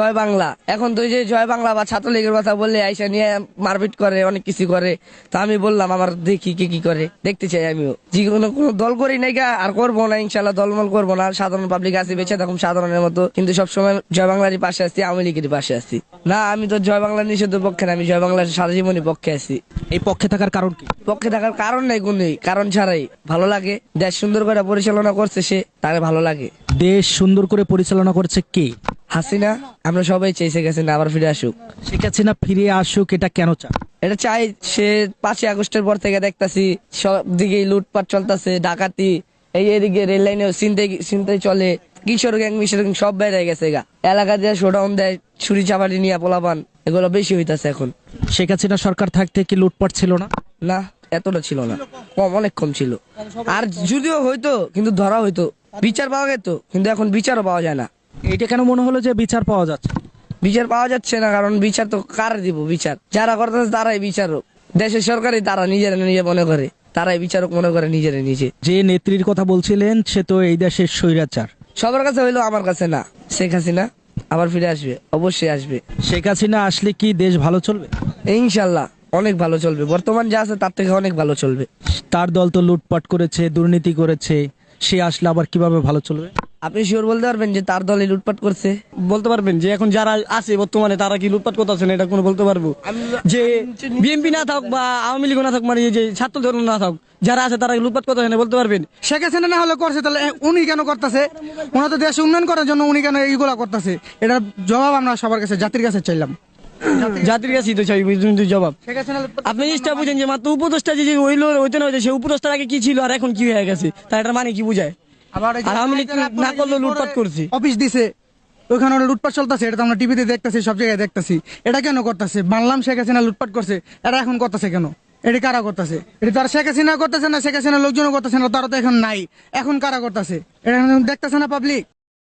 জয় বাংলা। এখন তুই যে জয় বাংলা বা ছাত্রলীগের কথা বললে আইসা নিয়ে মারপিট করে অনেক কিছু করে। তা আমি বললাম আমার দেখি কে কি করে? দেখতে চাই আমিও। যে কোনো কোনো দল করি নাই গা, আর করব না ইনশাল্লাহ দলমল করব না। সাধারণ পাবলিক আছে বেঁচে থাকুন সাধারণের মতো। কিন্তু সবসময় জয় বাংলারই পাশে আছি আওয়ামী লীগের পাশে আছি। না আমি তো জয় বাংলার নিষেধের পক্ষে না আমি জয় বাংলার সারা জীবনের পক্ষে আছি। এই পক্ষে থাকার কারণ কি? পক্ষে থাকার কারণ নাই কোনই কারণ ছাড়াই। ভালো লাগে দেশ সুন্দর করে পরিচালনা করছে সে তাকে ভালো লাগে। দেশ সুন্দর করে পরিচালনা করছে কে? হাসিনা আমরা সবাই চেয়েছে গেছে না আবার ফিরে আসুক। শেখ হাসিনা ফিরে আসুক এটা কেন চান এটা চাই সে পাঁচই আগস্টের পর থেকে দেখতাছি সব দিকেই লুটপাট চলতেছে ডাকাতি এই এদিকে রেল লাইনে চিন্তাই চিন্তাই চলে। কিশোর গ্যাং মিশর গ্যাং সব বেড়ে গেছে গা। এলাকা দিয়ে শোডাউন দেয় ছুরি চাপাটি নিয়ে পোলাপান এগুলো বেশি হইতাছে এখন। শেখ হাসিনা সরকার থাকতে কি লুটপাট ছিল না? না এতটা ছিল না। কম অনেক কম ছিল। আর যদিও হইতো কিন্তু ধরা হইতো। বিচার পাওয়া যেত কিন্তু এখন বিচারও পাওয়া যায় না। এইটা কেন মনে হলো যে বিচার পাওয়া যাচ্ছে? বিচার পাওয়া যাচ্ছে না কারণ বিচার তো কার দিব বিচার? যারা করতেছে তারাই বিচারক দেশের সরকারই তারা নিজেরা নিজে মনে করে। তারাই বিচারক মনে করে নিজেরা নিজে। যে নেত্রীর কথা বলছিলেন সে তো এই দেশের স্বৈরাচার। সবার কাছে হইল আমার কাছে না। শেখ হাসিনা আবার ফিরে আসবে অবশ্যই আসবে। শেখ হাসিনা আসলে কি দেশ ভালো চলবে? ইনশাল্লাহ অনেক ভালো চলবে। বর্তমান যা আছে তার থেকে অনেক ভালো চলবে। তার দল তো লুটপাট করেছে দুর্নীতি করেছে সে আসলে আবার কীভাবে ভালো চলবে? আপনি শিওর বলতে পারবেন যে তার দলে লুটপাট করছে? বলতে পারবেন যে এখন যারা আছে বর্তমানে তারা কি লুটপাট করতেছে না? এটা কোনো বলতে পারব? যে বিএনপি না থাক বা আওয়ামী লীগ না থাক মানে যে ছাত্র ধর্ম না থাক যারা আছে তারা লুটপাট করতেছে না বলতে পারবেন? শেখ হাসিনা না হলে করছে তাহলে উনি কেন করতেছে? ওনার তো দেশ উন্নয়ন করার জন্য উনি কেন এইগুলা করতেছে? এটার জবাব আমরা সবার কাছে জাতির কাছে চাইলাম। জাতির কাছেই তো চাই জবাব? আপনি জিনিসটা বুঝেন যে মাত্র উপদেষ্টা যে হইল হইতে না হইতে সে উপদেষ্টার আগে কি ছিল আর এখন কি হয়ে গেছে? তা এটার মানে কি বুঝায়? আর না লুটপাট করছে। অফিস দিছে ওইখানে লুটপাট চলতেছে এটা তো আমরা টিভিতে দেখতেছি সব জায়গায় দেখতেছি। এটা কেন করতেছে? মানলাম শেখ হাসিনা লুটপাট করছে এটা এখন করতেছে কেন? এটা কারা করতেছে? এটা তার শেখ হাসিনা করতেছে না শেখ হাসিনা লোকজনও করতেছে না তারা তো এখন নাই। এখন কারা করতেছে? এটা দেখতেছে না পাবলিক